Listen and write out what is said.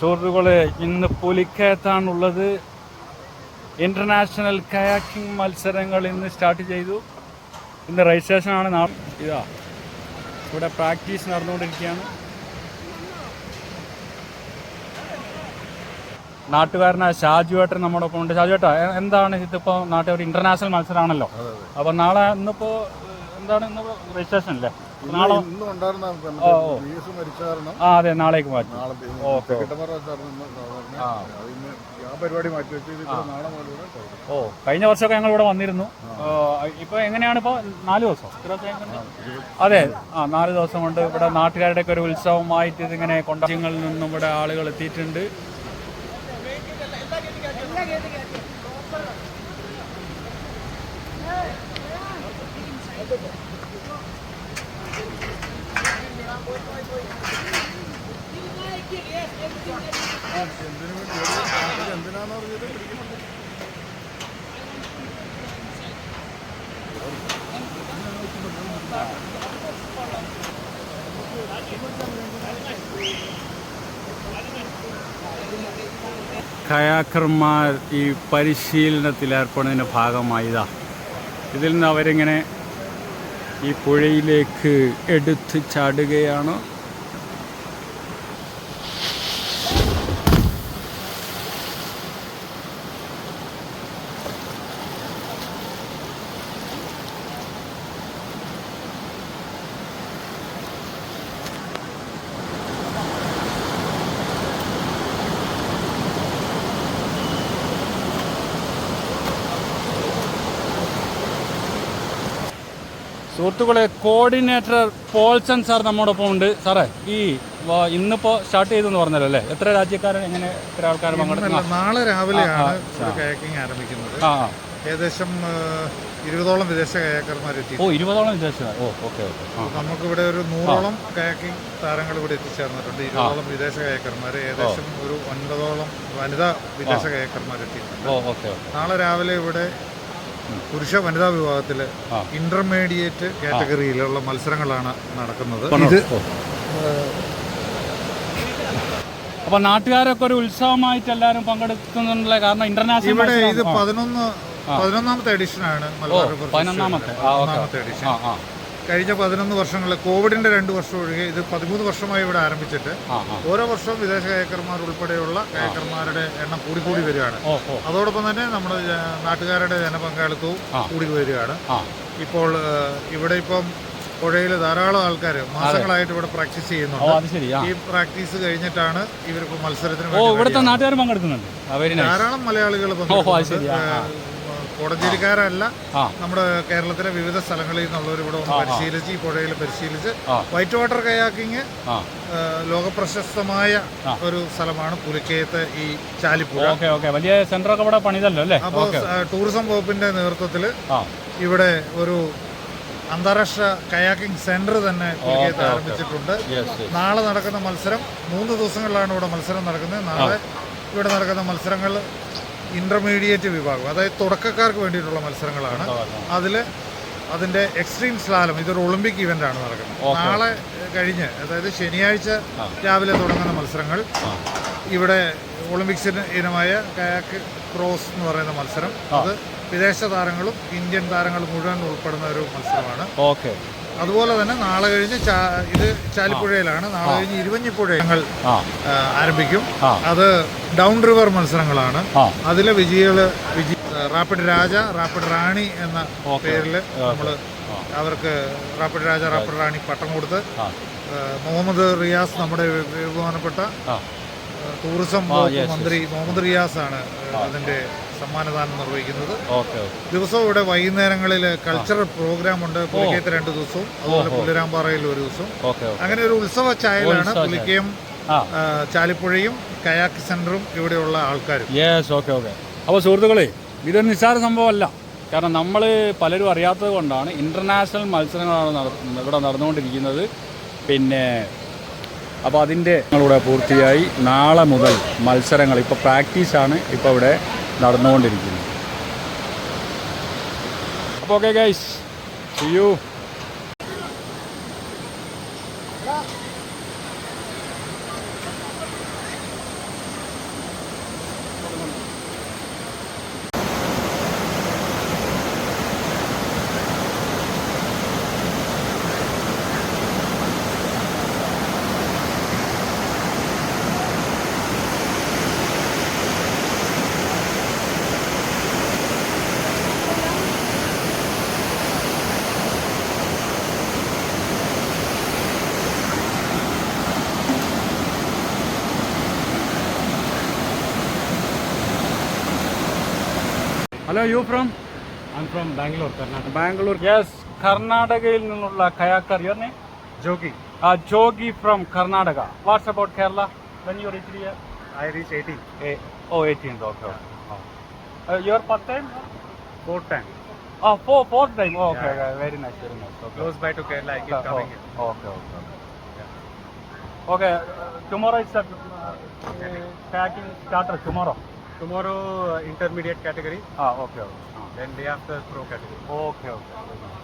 സുഹൃത്തുക്കളെ ഇന്ന് പുലിക്കയത്താണുള്ളത് international kayaking മത്സരങ്ങൾ ഇന്ന് സ്റ്റാർട്ട് ചെയ്തു. ഇന്ന് രജിസ്ട്രേഷൻ ആണ് ഇതാ ഇവിടെ പ്രാക്ടീസ് നടന്നുകൊണ്ടിരിക്കുകയാണ്. നാട്ടുകാരനായ ഷാജു ഏട്ടൻ നമ്മുടെ ഒപ്പം ഉണ്ട്. ഷാജു ഏട്ടാ എന്താണ് ഇതിപ്പോൾ നാട്ടിൽ ഒരു ഇന്റർനാഷണൽ മത്സരമാണല്ലോ അപ്പോൾ നാളെ ഇന്നിപ്പോൾ എന്താണ് ഇന്ന് രജിസ്ട്രേഷൻ അല്ലേ? നാളെ? ആ അതെ നാളേക്ക് മാറ്റി. ഓക്കെ. സെക്രട്ടറിമാർ ആ. അതിന് ആ. പരിപാടി മാറ്റി വെച്ച് നാളെ മുതൽ ഓ കഴിഞ്ഞ വർഷമൊക്കെ ഞങ്ങൾ ഇവിടെ വന്നിരുന്നു. ഇപ്പൊ എങ്ങനെയാണ് ഇപ്പൊ? നാല് ദിവസം? അതെ. ആ നാല് ദിവസം കൊണ്ട് ഇവിടെ നാട്ടുകാരുടെ ഒക്കെ ഒരു ഉത്സവമായിട്ട് ഇതിങ്ങനെ കൊണ്ടാട്ടങ്ങളിൽ നിന്നും ഇവിടെ ആളുകൾ എത്തിയിട്ടുണ്ട്. Thank വേണ്ടി ഒരു നാട്ടിൽ എന്തിനാന്ന് പറഞ്ഞത് പിടിക്കണം കയാക്കർമാർ ഈ പരിശീലനത്തിൽ ഏർപ്പെടുന്നതിന്റെ ഭാഗമായതാ. ഇതാ ഇതിൽ നിന്ന് അവരിങ്ങനെ ഈ പുഴയിലേക്ക് എടുത്ത് ചാടുകയാണ് സുഹൃത്തുക്കളെ കോർഡിനേറ്റർ പോൾസൺ സാർ നമ്മോടൊപ്പം ഉണ്ട്. സാറേ ഈ ഇന്നിപ്പോ സ്റ്റാർട്ട് ചെയ്തെന്ന് പറഞ്ഞല്ലോ അല്ലേ? എത്ര രാജ്യക്കാരൻ എങ്ങനെ എത്ര ആൾക്കാർ നാളെ രാവിലെയാണ് ആരംഭിക്കുന്നത്. ഏകദേശം ഇരുപതോളം വിദേശ കയാക്കർമാർ എത്തി. ഓ ഇരുപതോളം വിദേശക്കാർ ഓ ഓക്കെ ഓക്കെ. നമുക്ക് നമുക്കിവിടെ ഒരു നൂറോളം കയാക്കിംഗ് താരങ്ങൾ ഇവിടെ എത്തിച്ചേർന്നിട്ടുണ്ട്. ഇരുപതോളം വിദേശ കയാക്കർമാർ ഏകദേശം ഒരു ഒൻപതോളം വനിതാ വിദേശ ഓക്കെ. നാളെ രാവിലെ ഇവിടെ പുരുഷ വനിതാ വിഭാഗത്തിൽ ഇന്റർമീഡിയറ്റ് കാറ്റഗറിയിലുള്ള മത്സരങ്ങളാണ് നടക്കുന്നത്. ഇത് അപ്പൊ നാട്ടുകാരൊക്കെ ഒരു ഉത്സവമായിട്ട് എല്ലാവരും പങ്കെടുക്കുന്നുള്ള കാരണം ഇന്റർനാഷണൽ ഇവിടെ ഇത്. പതിനൊന്ന് പതിനൊന്നാമത്തെ എഡിഷനാണ് ആണ് മലബാർ പതിനൊന്നാമത്തെ. എഡിഷൻ കഴിഞ്ഞ പതിനൊന്ന് വർഷങ്ങളിൽ കോവിഡിന്റെ രണ്ട് വർഷം ഒഴികെ ഇത് പതിമൂന്ന് വർഷമായി ഇവിടെ ആരംഭിച്ചിട്ട് ഓരോ വർഷവും വിദേശ കയക്കർമാർ ഉൾപ്പെടെയുള്ള കയക്കർമാരുടെ എണ്ണം കൂടി കൂടി വരികയാണ് അതോടൊപ്പം തന്നെ നമ്മുടെ നാട്ടുകാരുടെ ജനപങ്കാളിത്തവും കൂടി വരികയാണ് ഇപ്പോൾ ഇവിടെ ഇപ്പം പുഴയിൽ ധാരാളം ആൾക്കാർ മാസങ്ങളായിട്ട് ഇവിടെ പ്രാക്ടീസ് ചെയ്യുന്നുണ്ട്. ഈ പ്രാക്ടീസ് കഴിഞ്ഞിട്ടാണ് ഇവർക്ക് മത്സരത്തിന് ഇവിടുത്തെ നാട്ടുകാർ പങ്കെടുക്കുന്നുണ്ട്. ധാരാളം മലയാളികൾ. കോടഞ്ചേരിക്കാരല്ല നമ്മുടെ കേരളത്തിലെ വിവിധ സ്ഥലങ്ങളിൽ നിന്നുള്ളവർ ഇവിടെ ഒന്ന് പരിശീലിച്ച് ഈ പുഴയിൽ പരിശീലിച്ച് വൈറ്റ് വാട്ടർ കയാക്കിങ് ലോകപ്രശസ്തമായ ഒരു സ്ഥലമാണ് പുലിക്കയത്ത് ഈ ചാലിപ്പുഴ. വലിയ സെന്ററൊക്കെ ഇവിടെ പണിതല്ലോ അല്ലേ? അപ്പോൾ ടൂറിസം വകുപ്പിന്റെ നേതൃത്വത്തിൽ ഇവിടെ ഒരു അന്താരാഷ്ട്ര കയാക്കിംഗ് സെന്റർ തന്നെ പുലിക്കയത്ത് ആരംഭിച്ചിട്ടുണ്ട്. നാളെ നടക്കുന്ന മത്സരം മൂന്ന് ദിവസങ്ങളിലാണ് ഇവിടെ മത്സരം നടക്കുന്നത്. നാളെ ഇവിടെ നടക്കുന്ന മത്സരങ്ങൾ ഇന്റർമീഡിയറ്റ് വിഭാഗം അതായത് തുടക്കക്കാർക്ക് വേണ്ടിയിട്ടുള്ള മത്സരങ്ങളാണ്. അതിൽ അതിന്റെ എക്സ്ട്രീം സ്ലാലം ഇതൊരു ഒളിമ്പിക് ഇവന്റ് ആണ് നടക്കുന്നത്. നാളെ കഴിഞ്ഞ് അതായത് ശനിയാഴ്ച രാവിലെ തുടങ്ങുന്ന മത്സരങ്ങൾ. ഇവിടെ ഒളിമ്പിക്സിന് ഇനമായ കയാക്ക് ക്രോസ് എന്ന് പറയുന്ന മത്സരം. അത് വിദേശ താരങ്ങളും ഇന്ത്യൻ താരങ്ങളും മുഴുവൻ ഉൾപ്പെടുന്ന ഒരു മത്സരമാണ്. ഓക്കെ. അതുപോലെ തന്നെ നാളെ കഴിഞ്ഞ് ഇത് ചാലിപ്പുഴയിലാണ്. നാളെ കഴിഞ്ഞ് ഇരുവഞ്ഞിപ്പുഴ ഞങ്ങൾ ആരംഭിക്കും. അത് ഡൗൺ റിവർ മത്സരങ്ങളാണ്. അതിലെ വിജയികൾ വിജയ റാപ്പിഡ് രാജ റാപ്പിഡ് റാണി എന്ന. പേരിൽ നമ്മൾ അവർക്ക് റാപ്പിഡ് രാജ റാപ്പിഡ് റാണി പട്ടം കൊടുത്ത് മുഹമ്മദ് റിയാസ് നമ്മുടെ ബഹുമാനപ്പെട്ട ടൂറിസം മന്ത്രി മുഹമ്മദ് റിയാസ് ആണ് അതിന്റെ സമ്മാനദാനം നിർവഹിക്കുന്നത്. ദിവസവും ഇവിടെ വൈകുന്നേരങ്ങളിൽ കൾച്ചറൽ പ്രോഗ്രാം ഉണ്ട്. പുലിക്കയത്ത് രണ്ട് ദിവസവും അതുപോലെ പുല്ലുരാമ്പാറയിൽ ഒരു ദിവസവും. അങ്ങനെ ഒരു ഉത്സവ ചായലാണ് പുലിക്കയും ചാലിപ്പുഴയും കയാക്ക് സെന്ററും ഇവിടെയുള്ള ആൾക്കാരും. യെസ് ഓക്കെ ഓക്കെ അപ്പോൾ സുഹൃത്തുക്കളെ ഇതൊരു നിസ്സാര സംഭവമല്ല. കാരണം നമ്മൾ പലരും അറിയാത്തത് കൊണ്ടാണ് ഇന്റർനാഷണൽ മത്സരങ്ങളാണ് ഇവിടെ നടന്നുകൊണ്ടിരിക്കുന്നത്. പിന്നെ അപ്പോൾ അതിന്റെ ഞങ്ങളിവിടെ പൂർത്തിയായി. നാളെ മുതൽ മത്സരങ്ങൾ ഇപ്പോൾ പ്രാക്ടീസാണ് ഇപ്പോൾ ഇവിടെ നടന്നുകൊണ്ടിരിക്കുന്നത് അപ്പോൾ okay guys you Hello you from I'm from Bangalore, Karnataka. Bangalore yes കർണാടകയിൽ നിന്നുള്ള kayaker your name Jogi. Jogi from Karnataka what's about Kerala when you reach here I reached 18. Oh eighteen okay your first time Fourth time. Oh, four, fourth time. Oh, okay, okay, very nice, very nice. Okay. Close by to Kerala, I keep Oh, coming here. okay, okay. Okay, uh, tomorrow uh, packing starter. Tomorrow. Tomorrow, intermediate category. Ah, okay, okay. Then day after, pro category. Okay, okay.